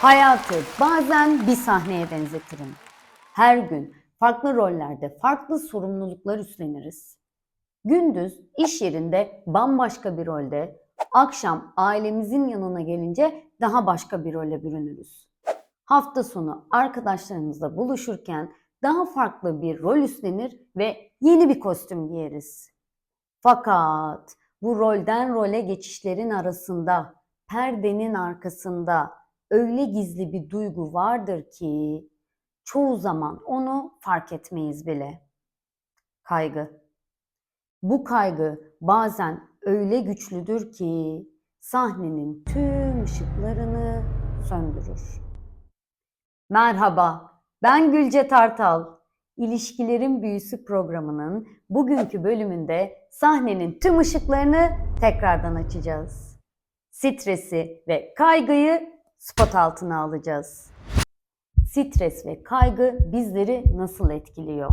Hayatı bazen bir sahneye benzetirim. Her gün farklı rollerde farklı sorumluluklar üstleniriz. Gündüz iş yerinde bambaşka bir rolde, akşam ailemizin yanına gelince daha başka bir role bürünürüz. Hafta sonu arkadaşlarımızla buluşurken daha farklı bir rol üstlenir ve yeni bir kostüm giyeriz. Fakat bu rolden role geçişlerin arasında, perdenin arkasında öyle gizli bir duygu vardır ki çoğu zaman onu fark etmeyiz bile. Kaygı. Bu kaygı bazen öyle güçlüdür ki sahnenin tüm ışıklarını söndürür. Merhaba, ben Gülce Tartal. İlişkilerin Büyüsü programının bugünkü bölümünde sahnenin tüm ışıklarını tekrardan açacağız. Stresi ve kaygıyı spot altına alacağız. Stres ve kaygı bizleri nasıl etkiliyor?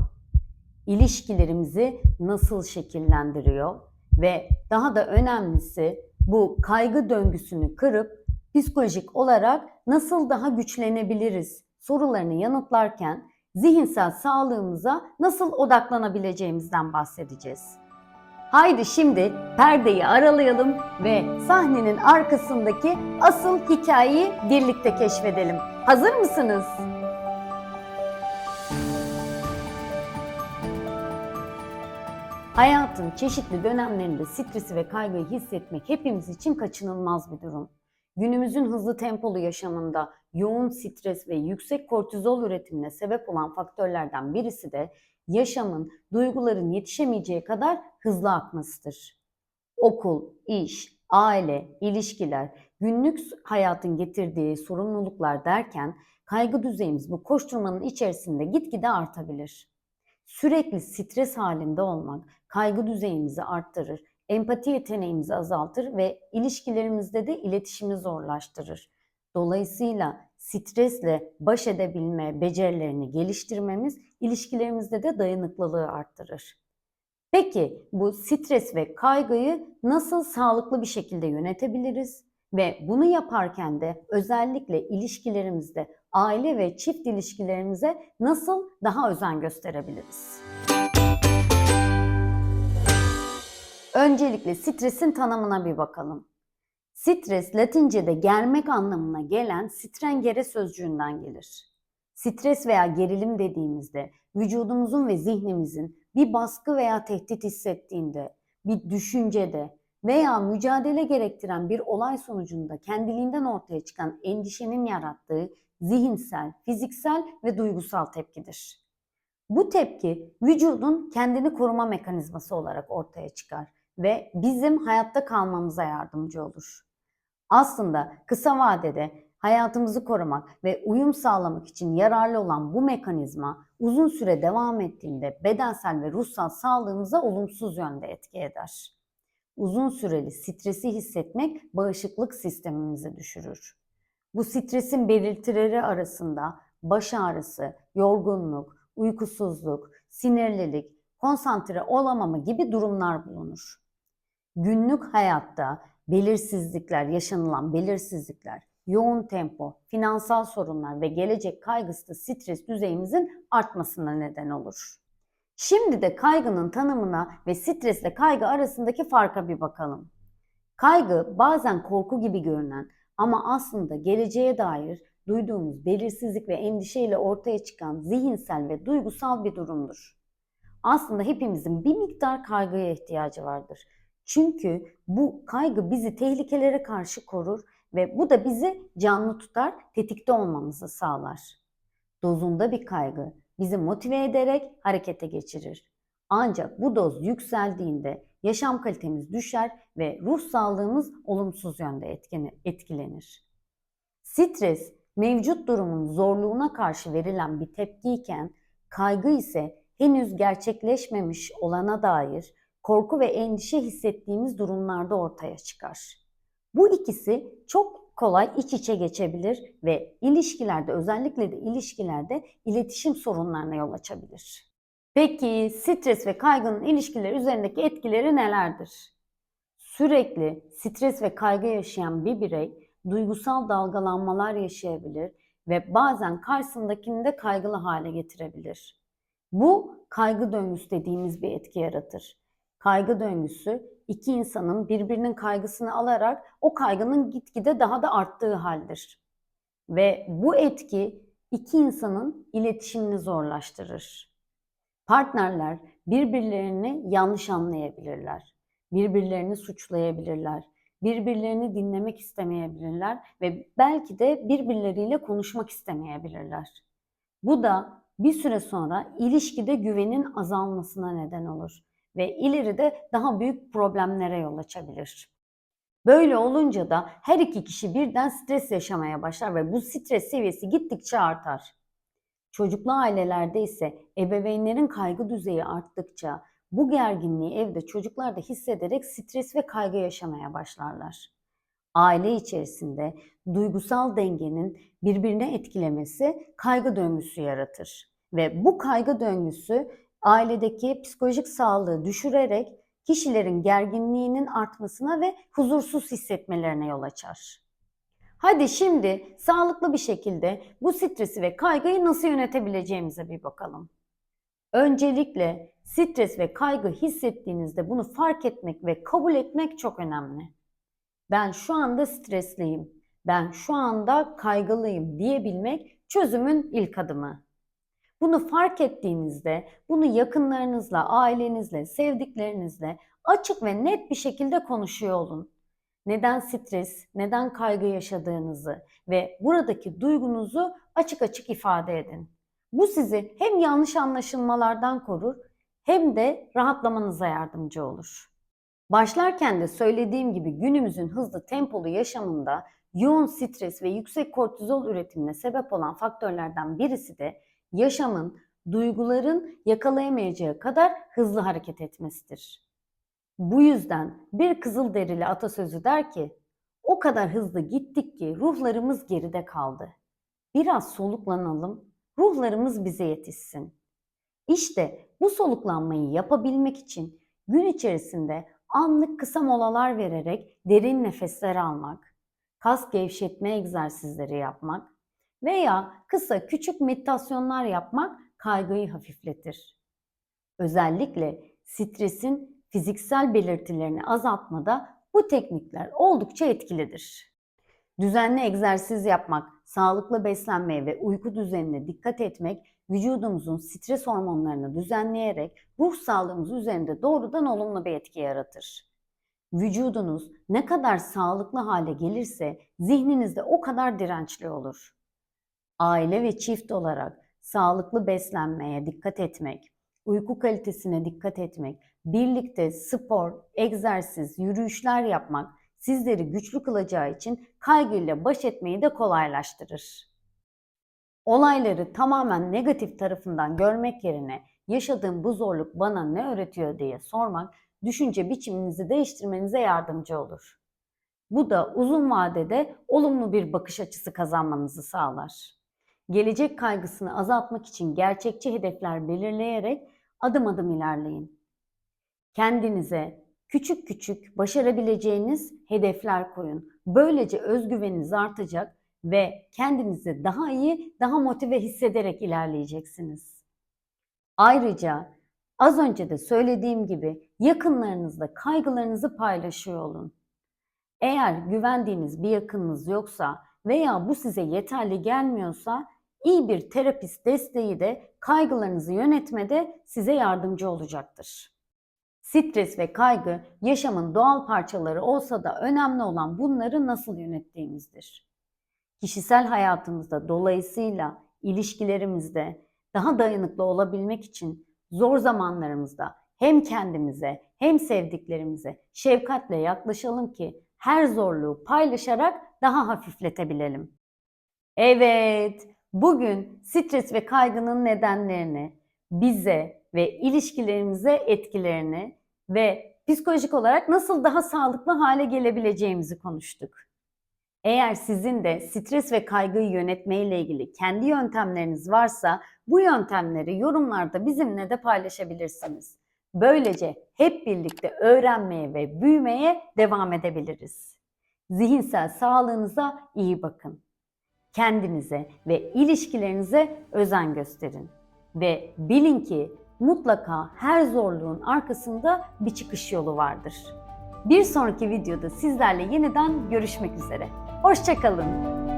İlişkilerimizi nasıl şekillendiriyor? Ve daha da önemlisi bu kaygı döngüsünü kırıp psikolojik olarak nasıl daha güçlenebiliriz sorularını yanıtlarken zihinsel sağlığımıza nasıl odaklanabileceğimizden bahsedeceğiz. Haydi şimdi perdeyi aralayalım ve sahnenin arkasındaki asıl hikayeyi birlikte keşfedelim. Hazır mısınız? Hayatın çeşitli dönemlerinde stresi ve kaygıyı hissetmek hepimiz için kaçınılmaz bir durum. Günümüzün hızlı tempolu yaşamında yoğun stres ve yüksek kortizol üretimine sebep olan faktörlerden birisi de yaşamın duyguların yetişemeyeceği kadar hızlı akmasıdır. Okul, iş, aile, ilişkiler, günlük hayatın getirdiği sorumluluklar derken kaygı düzeyimiz bu koşturmanın içerisinde gitgide artabilir. Sürekli stres halinde olmak kaygı düzeyimizi arttırır, empati yeteneğimizi azaltır ve ilişkilerimizde de iletişimi zorlaştırır. Dolayısıyla stresle baş edebilme becerilerini geliştirmemiz ilişkilerimizde de dayanıklılığı arttırır. Peki bu stres ve kaygıyı nasıl sağlıklı bir şekilde yönetebiliriz? Ve bunu yaparken de özellikle ilişkilerimizde aile ve çift ilişkilerimize nasıl daha özen gösterebiliriz? Öncelikle stresin tanımına bir bakalım. Stres Latince'de germek anlamına gelen strengere sözcüğünden gelir. Stres veya gerilim dediğimizde vücudumuzun ve zihnimizin bir baskı veya tehdit hissettiğinde, bir düşüncede veya mücadele gerektiren bir olay sonucunda kendiliğinden ortaya çıkan endişenin yarattığı zihinsel, fiziksel ve duygusal tepkidir. Bu tepki vücudun kendini koruma mekanizması olarak ortaya çıkar ve bizim hayatta kalmamıza yardımcı olur. Aslında kısa vadede hayatımızı korumak ve uyum sağlamak için yararlı olan bu mekanizma uzun süre devam ettiğinde bedensel ve ruhsal sağlığımıza olumsuz yönde etki eder. Uzun süreli stresi hissetmek bağışıklık sistemimizi düşürür. Bu stresin belirtileri arasında baş ağrısı, yorgunluk, uykusuzluk, sinirlilik, konsantre olamama gibi durumlar bulunur. Günlük hayatta belirsizlikler, yaşanılan belirsizlikler, yoğun tempo, finansal sorunlar ve gelecek kaygısı stres düzeyimizin artmasına neden olur. Şimdi de kaygının tanımına ve stresle kaygı arasındaki farka bir bakalım. Kaygı bazen korku gibi görünen ama aslında geleceğe dair duyduğumuz belirsizlik ve endişeyle ortaya çıkan zihinsel ve duygusal bir durumdur. Aslında hepimizin bir miktar kaygıya ihtiyacı vardır. Çünkü bu kaygı bizi tehlikelere karşı korur ve bu da bizi canlı tutar, tetikte olmamızı sağlar. Dozunda bir kaygı bizi motive ederek harekete geçirir. Ancak bu doz yükseldiğinde yaşam kalitemiz düşer ve ruh sağlığımız olumsuz yönde etkilenir. Stres, mevcut durumun zorluğuna karşı verilen bir tepkiyken, kaygı ise henüz gerçekleşmemiş olana dair korku ve endişe hissettiğimiz durumlarda ortaya çıkar. Bu ikisi çok kolay iç içe geçebilir ve ilişkilerde özellikle de ilişkilerde iletişim sorunlarına yol açabilir. Peki stres ve kaygının ilişkiler üzerindeki etkileri nelerdir? Sürekli stres ve kaygı yaşayan bir birey duygusal dalgalanmalar yaşayabilir ve bazen karşısındakini de kaygılı hale getirebilir. Bu kaygı döngüsü dediğimiz bir etki yaratır. Kaygı döngüsü iki insanın birbirinin kaygısını alarak o kaygının gitgide daha da arttığı haldir. Ve bu etki iki insanın iletişimini zorlaştırır. Partnerler birbirlerini yanlış anlayabilirler. Birbirlerini suçlayabilirler. Birbirlerini dinlemek istemeyebilirler ve belki de birbirleriyle konuşmak istemeyebilirler. Bu da bir süre sonra ilişkide güvenin azalmasına neden olur ve ileride daha büyük problemlere yol açabilir. Böyle olunca da her iki kişi birden stres yaşamaya başlar ve bu stres seviyesi gittikçe artar. Çocuklu ailelerde ise ebeveynlerin kaygı düzeyi arttıkça bu gerginliği evde çocuklar da hissederek stres ve kaygı yaşamaya başlarlar. Aile içerisinde duygusal dengenin birbirine etkilemesi kaygı döngüsü yaratır. Ve bu kaygı döngüsü ailedeki psikolojik sağlığı düşürerek kişilerin gerginliğinin artmasına ve huzursuz hissetmelerine yol açar. Hadi şimdi sağlıklı bir şekilde bu stresi ve kaygıyı nasıl yönetebileceğimize bir bakalım. Öncelikle stres ve kaygı hissettiğinizde bunu fark etmek ve kabul etmek çok önemli. Ben şu anda stresliyim, ben şu anda kaygılıyım diyebilmek çözümün ilk adımı. Bunu fark ettiğinizde bunu yakınlarınızla, ailenizle, sevdiklerinizle açık ve net bir şekilde konuşuyor olun. Neden stres, neden kaygı yaşadığınızı ve buradaki duygunuzu açık açık ifade edin. Bu sizi hem yanlış anlaşılmalardan korur hem de rahatlamanıza yardımcı olur. Başlarken de söylediğim gibi günümüzün hızlı tempolu yaşamında yoğun stres ve yüksek kortizol üretimine sebep olan faktörlerden birisi de yaşamın, duyguların yakalayamayacağı kadar hızlı hareket etmesidir. Bu yüzden bir Kızılderili atasözü der ki, o kadar hızlı gittik ki ruhlarımız geride kaldı. Biraz soluklanalım, ruhlarımız bize yetişsin. İşte bu soluklanmayı yapabilmek için gün içerisinde anlık kısa molalar vererek derin nefesler almak, kas gevşetme egzersizleri yapmak veya kısa küçük meditasyonlar yapmak kaygıyı hafifletir. Özellikle stresin fiziksel belirtilerini azaltmada bu teknikler oldukça etkilidir. Düzenli egzersiz yapmak, sağlıklı beslenmeye ve uyku düzenine dikkat etmek vücudumuzun stres hormonlarını düzenleyerek ruh sağlığımız üzerinde doğrudan olumlu bir etki yaratır. Vücudunuz ne kadar sağlıklı hale gelirse zihniniz de o kadar dirençli olur. Aile ve çift olarak sağlıklı beslenmeye dikkat etmek, uyku kalitesine dikkat etmek, birlikte spor, egzersiz, yürüyüşler yapmak sizleri güçlü kılacağı için kaygıyla baş etmeyi de kolaylaştırır. Olayları tamamen negatif tarafından görmek yerine yaşadığım bu zorluk bana ne öğretiyor diye sormak düşünce biçiminizi değiştirmenize yardımcı olur. Bu da uzun vadede olumlu bir bakış açısı kazanmanızı sağlar. Gelecek kaygısını azaltmak için gerçekçi hedefler belirleyerek adım adım ilerleyin. Kendinize küçük küçük başarabileceğiniz hedefler koyun. Böylece özgüveniniz artacak ve kendinizi daha iyi, daha motive hissederek ilerleyeceksiniz. Ayrıca az önce de söylediğim gibi yakınlarınızla kaygılarınızı paylaşıyor olun. Eğer güvendiğiniz bir yakınınız yoksa veya bu size yeterli gelmiyorsa iyi bir terapist desteği de kaygılarınızı yönetmede size yardımcı olacaktır. Stres ve kaygı yaşamın doğal parçaları olsa da önemli olan bunları nasıl yönettiğimizdir. Kişisel hayatımızda dolayısıyla ilişkilerimizde daha dayanıklı olabilmek için zor zamanlarımızda hem kendimize hem sevdiklerimize şefkatle yaklaşalım ki her zorluğu paylaşarak daha hafifletebilelim. Evet, bugün stres ve kaygının nedenlerini, bize ve ilişkilerimize etkilerini ve psikolojik olarak nasıl daha sağlıklı hale gelebileceğimizi konuştuk. Eğer sizin de stres ve kaygıyı yönetmeyle ilgili kendi yöntemleriniz varsa bu yöntemleri yorumlarda bizimle de paylaşabilirsiniz. Böylece hep birlikte öğrenmeye ve büyümeye devam edebiliriz. zihinsel sağlığınıza iyi bakın. Kendinize ve ilişkilerinize özen gösterin. Ve bilin ki mutlaka her zorluğun arkasında bir çıkış yolu vardır. Bir sonraki videoda sizlerle yeniden görüşmek üzere. Hoşçakalın.